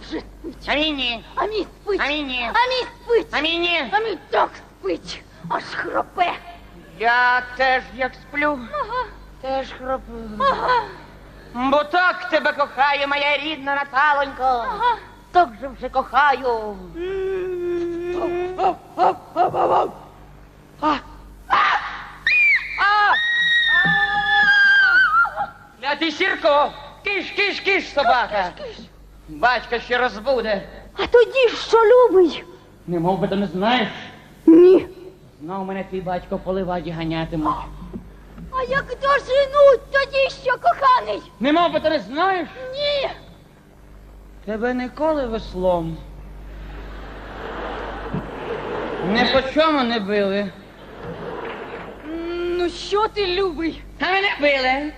вже спить. А мій ні. А мій спить. А мій ні. А мій спить. А мій ні. А мій так спить. Аж хропе. Я теж як сплю, Ага. теж хроплю. Ага. Бо так тебе кохає, моя рідна Наталонько. Ага. Так же вже кохаю. А! А! Сірко! Киш, киш, киш, собака! Батька ще розбуде. А тоді що любий? Не мов би ти не знаєш. Ні. Знов мене твій батько по ливаді ганятимуть. А як доженуть тоді що, коханий? Не мов би ти не знаєш. Ні. Тебе ніколи веслом. Не по чому не били. Ну що ти любий? А мене били.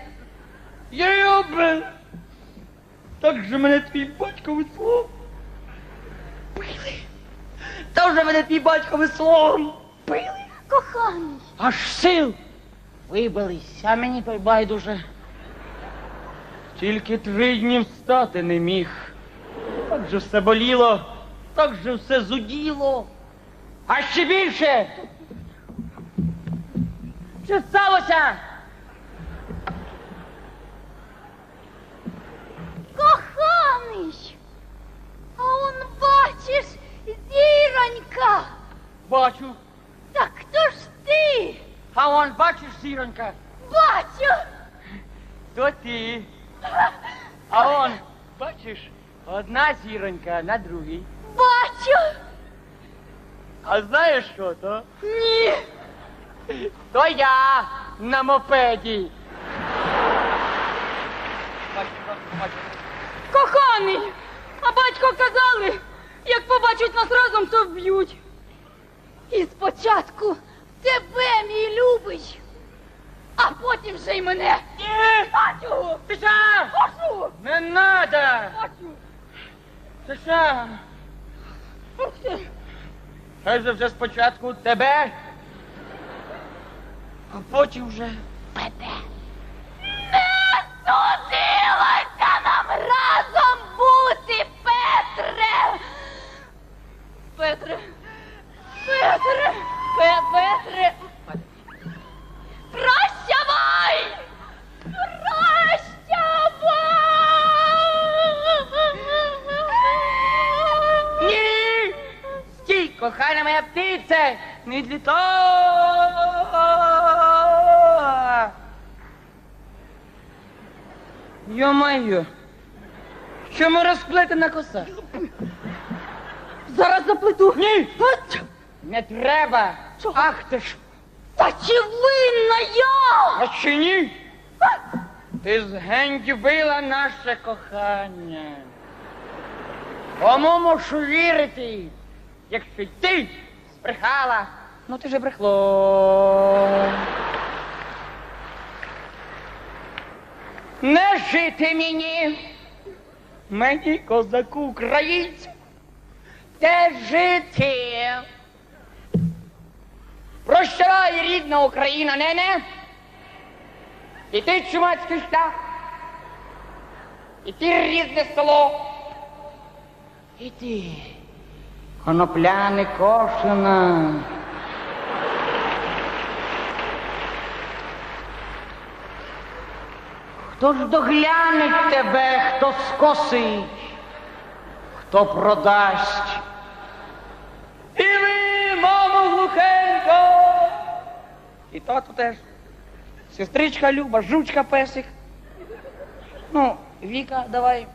Я його бив. Так же мене твій батько веслом. Били. Так же мене твій батько веслом. Били. Коханий. Аж сил. Вибились, а мені той байдуже. Тільки три дні встати не міг. Так же все боліло, так же все зуділо. А ще більше. Що сталося? Коханий. А он бачиш, зіронька. Бачу. Так хто ж ти? А он, бачиш, зіронька, Бачу. то ти. А он, бачиш, одна зіронька на другій. Бачу. А знаєш що то? Ні. То я на мопеді. Коханий. А батько казали, як побачать нас разом, то вб'ють. І спочатку тебе, мій любий, а потім вже й мене. Ні! Бачу. Ти що? Бачу. Не надо! Бачу. Ти що? Хай же вже спочатку тебе, а потім вже Пете. Не судилося нам разом бути, Петре. Петре. Петре. Пе Петре. Прощавай! Прощавай! Ні! Стій, кохана моя птице! Не відлітай! Йо-моє! Чому розплетена коса? Зараз заплету. Ні! От. Не треба! Чого? Ах ти ж! Та чи винна я? А чи ні? Ти згендюбила наше кохання. Кому мушу вірити, якщо ти збрехала, ну ти же брехло. Не жити мені, мені козаку українцю, де жити. Прощавай, рідна Україна, нене. І ти чумацький шлях, і ти різне село, і ти конопляне кошена. Хто ж догляне тебе, хто скосить, хто продасть? І ви, мамо глухенько, і тату теж. Сестричка Люба, жучка песик. Ну, Віка, давай.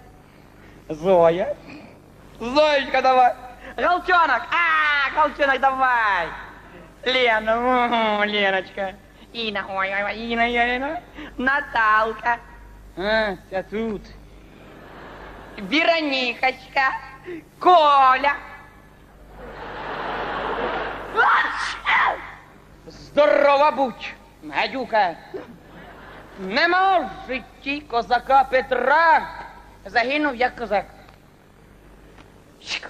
Зоя. Зоечка, давай. Галчонок. А, Галчонок, давай. Лена, о, Леночка. Інна, ой, ой, ой, Інна, Інна. Наталка. А, ця тут. Веронікочка. Коля. Здорова будь, гадюка. Нема в житті козака Петра. Загинув як козак. Чик.